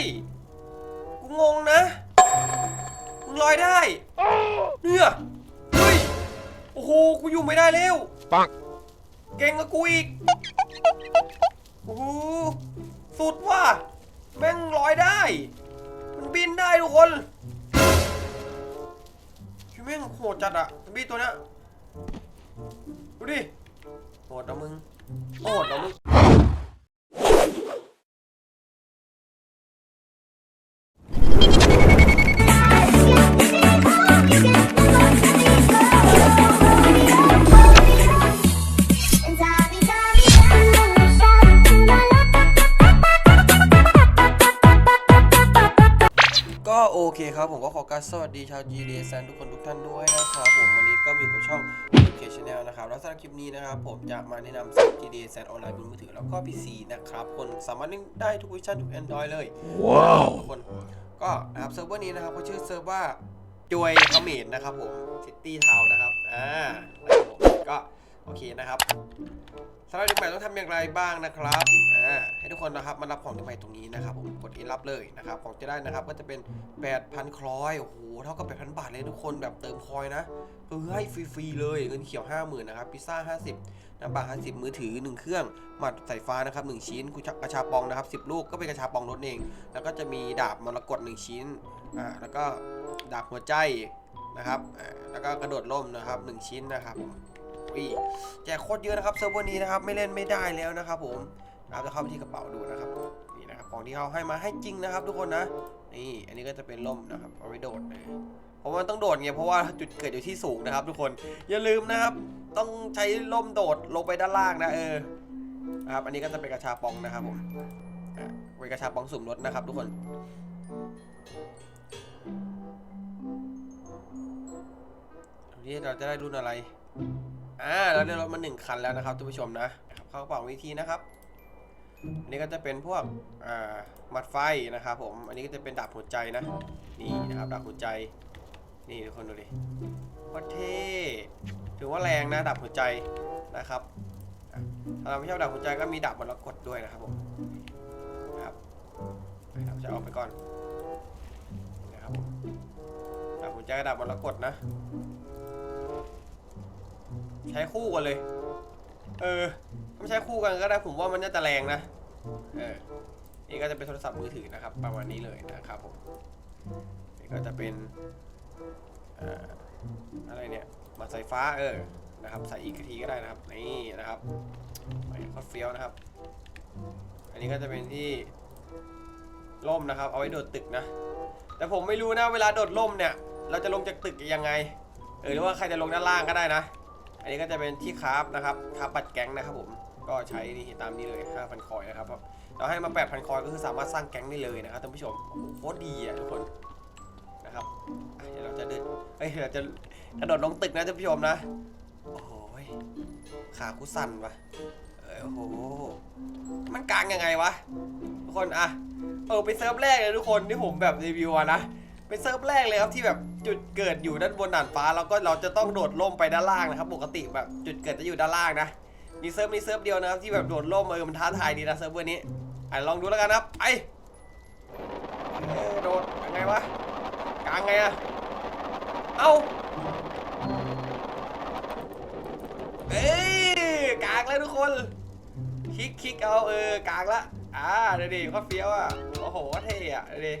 ย กูงงนะมึงลอยได้ เนี่ยเฮ้ย โอ้โห กูอยู่ไม่ได้แล้วปังเก่งกับกูอีก โอ้โห สุดว่ะ แม่งลอยได้ มันบินได้ทุกคนชิแม่งโหดจัดอะซอมบี้ตัวเนี้ยดูดิ โหดนะมึง โหดนะมึง ก็ขอการสวัสดีชาว g d s ทุกคนทุกท่านด้วยนะครับผมวันนี้ก็มีกับช่อง k Channel นะครับแล้วสำหรับคลิปนี้นะครับผมจะมาแนะนำสิ่ง g d s ออนไลน์บนมือถือแล้วก็ PC นะครับคนสามารถเล่นได้ทุกเวอร์ชันทุก Android เลยว้าวทุกคนก็นะครับเซิร์ฟเวอร์นี้นะครับเขาชื่อเซิร์ฟว่าจวยเขมรนะครับผมซิตี้ทาวนะครับอ่านะครับผมก็ โอเคนะครับสำหรับเด็กใหม่ต้องทำอย่างไรบ้างนะครับอ่าให้ทุกคนนะครับมารับของเด็กใหม่ตรงนี้นะครับผมกดอินรับเลยนะครับของจะได้นะครับก็จะเป็น 8,000คลอยโอ้โหเท่ากับ 8,000 บาทเลยทุกคนแบบเติมคอยนะเออให้ฟรีๆเลยเงินเขียว 50,000นะครับพิซซ่า 50น้ำปลา50มือถือ 1 เครื่องหมัดสายฟ้านะครับ1ชิ้นกุชกระชาปองนะครับ 10 ลูกก็เป็นกระชาปองรถเอง แล้วก็จะมีดาบมรกต1ชิ้นอ่าแล้วก็ดาบหัวใจนะครับแล้วก็กระโดดล่มนะครับ 1 ชิ้นนะครับผม แจกโคตรเยอะนะครับเซิร์ฟเวอร์นี้นะครับไม่เล่นไม่ได้แล้วนะครับผมนะครับจะเข้าไปที่กระเป๋าดูนะครับนี่นะครับของที่เขาให้มาให้จริงนะครับ ทุกคนนะนี่อันนี้ก็จะเป็นล่มนะครับเอาไว้โดดเลยเพราะว่ามันต้องโดดไงเพราะว่าจุดเกิดอยู่ที่สูงนะครับ ทุกคนอย่าลืมนะครับ ต้องใช้ล่มโดดลงไปด้านล่างนะเออนะครับอันนี้ก็จะเป็นกระชาปองนะครับผมอะไว้กระชาปองสุ่มรถนะครับ ทุกคนวันนี้เราจะได้รุ่นอะไร อ่าเราได้รถมาหนึ่งคันแล้วนะครับทุกผู้ชมนะเข้ากระเป๋าวิธีนะครับอันนี้ก็จะเป็นพวกอ่ามัดไฟนะครับผมอันนี้ก็จะเป็นดาบหัวใจนะนี่นะครับดาบหัวใจนี่ทุกคนดูดิโคตรเท่ถือว่าแรงนะดาบหัวใจนะครับถ้าเราไม่ชอบดาบหัวใจก็มีดาบมรกตด้วยนะครับผมนะครับเราจะเอาไปก่อนนะครับผมดาบหัวใจกับดาบมรกตนะ ใช้คู่กันเลย เออถ้าไม่ใช้คู่กันก็ได้ผมว่ามันน่าจะแรงนะ เออ นี่ก็จะเป็นโทรศัพท์มือถือนะครับ ประมาณนี้เลยนะครับผม นี่ก็จะเป็นอ่าอะไรเนี่ย มาสายฟ้าเออ นะครับใส่อีกทีก็ได้นะครับ นี่นะครับไปคอดเฟี้ยวนะครับ อันนี้ก็จะเป็นที่ร่มนะครับ เอาไว้โดดตึกนะ แต่ผมไม่รู้นะเวลาโดดร่มเนี่ย เราจะลงจากตึกยังไง เออหรือว่าใครจะลงด้านล่างก็ได้นะ อันนี้ก็จะเป็นที่คราฟนะครับคราฟบัตรแก๊งนะครับผมก็ใช้นี่ตามนี้เลย5,000คอยนะครับเราให้มา8,000คอยก็คือสามารถสร้างแก๊งได้เลยนะครับท่านผู้ชมโคตรดีอะทุกคนนะครับเดี๋ยวเราจะเดินเฮ้ยเราจะกระโดดลงตึกนะท่านผู้ชมนะโอ้ยขากูสั่นวะเออโอ้โห มันกลางยังไงวะ ทุกคนอะเออไปเซิร์ฟแรกเลยทุกคนที่ผมแบบรีวิวอะนะ เป็นเซิร์ฟแรกเลยครับที่แบบจุดเกิดอยู่ด้านบนด่านฟ้าแล้วก็เราจะต้องโดดล่มไปด้านล่างนะครับ ปกติแบบจุดเกิดจะอยู่ด้านล่างนะมีเซิร์ฟมีเซิร์ฟเดียวนะครับที่แบบโดดล่มเออมันท้าทายดีนะเซิร์ฟเวอร์นี้อะลองดูแล้วกันครับไปเอโดดยังไงวะกลางไงอะเอ้าเอ้ยกลางแล้วทุกคนคลิกคลิกเอาเออกลางละอ่าเดี๋ยวดิโคตรเฟี้ยวอะโอ้โหเท่อะเดี๋ยวดิ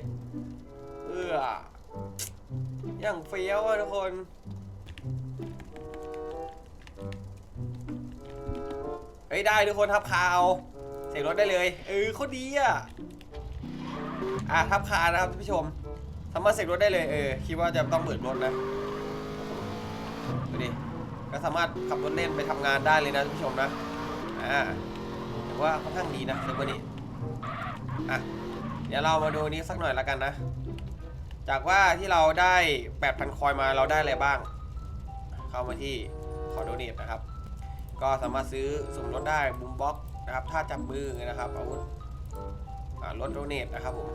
เออ อย่างเฟี้ยวอะทุกคน เฮ้ยได้ทุกคนทับคาเอาเสียงรถได้เลย เออโคตรดีอะ อะทับคานะครับท่านผู้ชมสามารถเสียรถได้เลยเออคิดว่าจะต้องเบิกรถนะดูดิก็สามารถขับรถเล่นไปทำงานได้เลยนะท่านผู้ชมนะอ่าถือว่าค่อนข้างดีนะเซิร์ฟเวอร์นี้อะเดี๋ยวเรามาดูนี้สักหน่อยแล้วกันนะ จากว่าที่เราได้8,000คอยมาเราได้อะไรบ้าง เข้ามาที่ขอโดเนทนะครับ ก็สามารถซื้อสุ่มรถได้บูมบ็อกนะครับท่าจับมือนะครับอาวุธรถโดเนทนะครับผม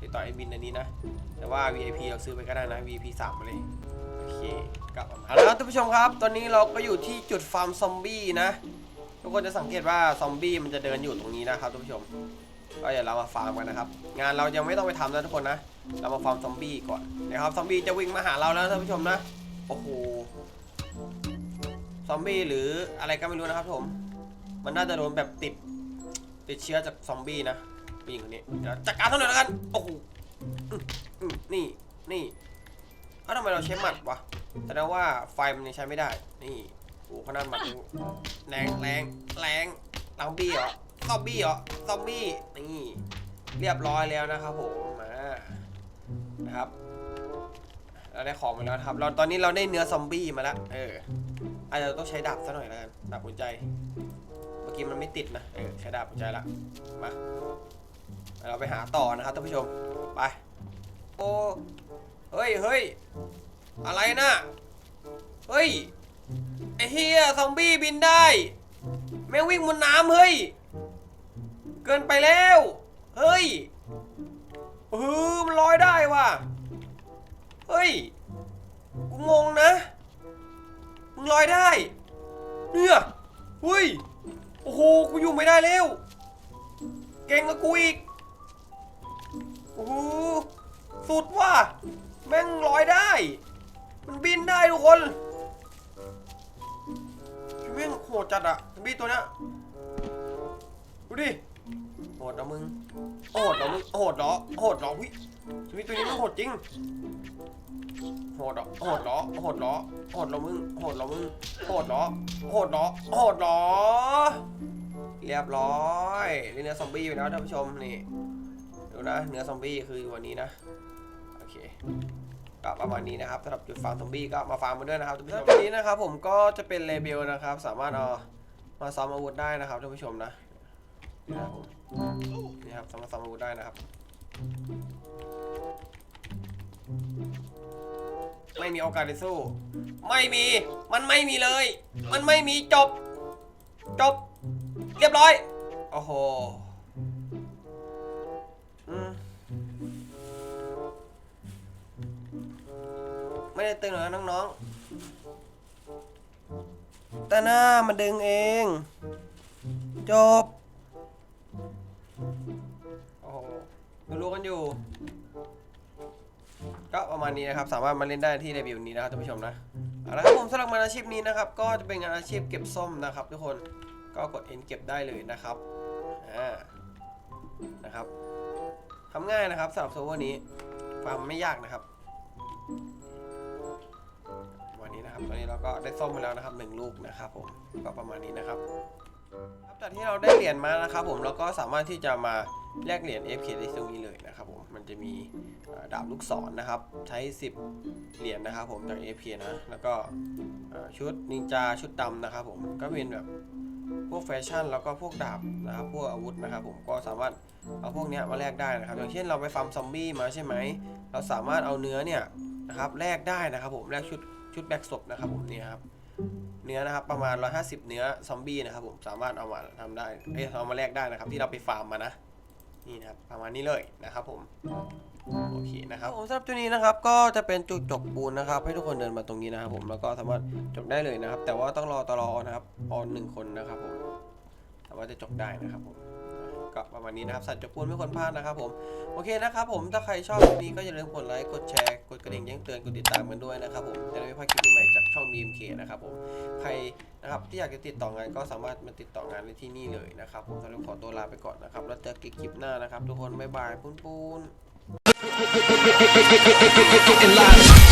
ติดต่อไอ้บินอันนี้นะ แต่ว่า VIP เราซื้อไปก็ได้นะ VIP 3มาเลยโอเคกลับมาแล้วครับท่านผู้ชมครับ ตอนนี้เราก็อยู่ที่จุดฟาร์มซอมบี้นะทุกคนจะสังเกตว่าซอมบี้มันจะเดินอยู่ตรงนี้นะครับท่านผู้ชม ก็อย่าเรามาฟาร์มกันนะครับ งานเรายังไม่ต้องไปทำนะทุกคนนะ เรามาฟาร์มซอมบี้ก่อนนะครับซอมบี้จะวิ่งมาหาเราแล้วท่านผู้ชมนะ โอ้โห ซอมบี้หรืออะไรก็ไม่รู้นะครับผม มันน่าจะโดนแบบติด ติดเชื้อจากซอมบี้นะผู้หญิงคนนี้เดี๋ยวจัดการเท่านั้นแล้วกัน โอ้โหนี่ นี่เอ้าทำไมเราใช้หมัดวะ แสดงว่าไฟมันยังใช้ไม่ได้ นี่ โอ้ขนาดหมัดแรงแรงแรงซอมบี้เหรอ ซอมบี้เหรอซอมบี้นี่เรียบร้อยแล้วนะครับผมมานะครับเราได้ของมาแล้วครับ เราตอนนี้เราได้เนื้อซอมบี้มาแล้วเอออาจจะต้องใช้ดาบซะหน่อยแล้วกันดาบหัวใจ เมื่อกี้มันไม่ติดนะเออใช้ดาบหัวใจละมาเราไปหาต่อนะครับท่านผู้ชมไปโอ้เฮ้ยเฮ้ยอะไรนะเฮ้ยไอ้เฮียซอมบี้บินได้แม่งวิ่งบนน้ำเฮ้ย เกินไปแล้ว เฮ้ยเออมันลอยได้ว่ะ เฮ้ย กูงงนะ มึงลอยได้ เนี่ยเฮ้ย โอ้โห กูอยู่ไม่ได้แล้ว เก่งกับกูอีก โอ้โห สุดว่ะ แม่งลอยได้ มันบินได้ทุกคนแม่งโหดจัดอะบีตัวเนี้ยดูดิ หดเหรอมึงโหดเหรอมึงโหดเหรอโหดเหรอวิชีวิตตัวนี้มันโหดจริงโหดเหรอโหดเหรอโหดเหรอโหดเหรอมึงโหดเหรอมึงโหดเหรอโหดเหรอโหดเหรอเรียบร้อยเนื้อซอมบี้ไปแล้วท่านผู้ชมนี่ดูนะเนื้อซอมบี้คืออยู่วันนี้นะโอเคก็ประมาณนี้นะครับสำหรับจุดฟาร์มซอมบี้ก็มาฟาร์มมาด้วยนะครับท่านผู้ชมวันนี้นะครับผมก็จะเป็นเลเบลนะครับ สามารถเอามาซ้อมอาวุธได้นะครับท่านผู้ชมนะ นี่ครับนี่ครับสามารถซ้อมอาวุธได้นะครับ ไม่มีโอกาสได้สู้ ไม่มี มันไม่มีเลย มันไม่มีจบ จบ เรียบร้อย โอ้โหอืมไม่ได้ตึงหรอกนะน้องๆแต่หน้ามันดึงเอง จบ อยู่ ก็ประมาณนี้นะครับ สามารถมาเล่นได้ที่รีวิวนี้นะครับท่านผู้ชมนะเอาละครับผมสำหรับงานอาชีพนี้นะครับ ก็จะเป็นงานอาชีพเก็บส้มนะครับ ทุกคนก็กด N เก็บได้เลยนะครับอ่านะครับทำง่ายนะครับสำหรับโซเวอร์นี้ฟามไม่ยากนะครับวันนี้นะครับตอนนี้เราก็ได้ส้มมาแล้วนะครับหนึ่งลูกนะครับผมก็ประมาณนี้นะครับครับจากที่เราได้เหรียญมานะครับผมเราก็สามารถที่จะมา แลกเหรียญ FK ได้ตรงนี้เลยนะครับผม มันจะมีดาบลูกศรนะครับ ใช้ 10 เหรียญนะครับผมจาก FK นะ แล้วก็ชุดนินจาชุดดำนะครับผม ก็เป็นแบบพวกแฟชั่นแล้วก็พวกดาบนะครับพวกอาวุธนะครับผมก็สามารถเอาพวกนี้มาแลกได้นะครับ อย่างเช่นเราไปฟาร์มซอมบี้มาใช่ไหม เราสามารถเอาเนื้อเนี่ยนะครับแลกได้นะครับผมแลกชุดชุดแบ็กศพนะครับผมเนี่ยครับเนื้อนะครับประมาณ 150 เนื้อซอมบี้นะครับผมสามารถเอามาทำได้เอ้ยเอามาแลกได้นะครับที่เราไปฟาร์มมานะ นี่นะครับประมาณนี้เลยนะครับผมโอเคนะครับผมสำหรับจุดนี้นะครับก็จะเป็นจุดจบปูนนะครับ ให้ทุกคนเดินมาตรงนี้นะครับผมแล้วก็สามารถจบได้เลยนะครับ แต่ว่าต้องรอตลอนะครับออนหนึ่งคนนะครับผมสามารถจะจบได้นะครับผม ก็ประมาณนี้นะครับ สัตว์จกปูนไม่ควรพลาดนะครับผม โอเคนะครับผม ถ้าใครชอบคลิปนี้ก็อย่าลืมกดไลค์ กดแชร์ กดกระดิ่งแจ้งเตือน กดติดตามกันด้วยนะครับผม จะได้ไม่พลาดคลิปใหม่จากช่อง BMK นะครับผม ใครนะครับที่อยากจะติดต่องานก็สามารถมาติดต่องานได้ที่นี่เลยนะครับผมสำหรับขอตัวลาไปก่อนนะครับ แล้วเจอกันคลิปหน้านะครับ ทุกคน บ๊ายบายปุ้นปุ้น Getting live.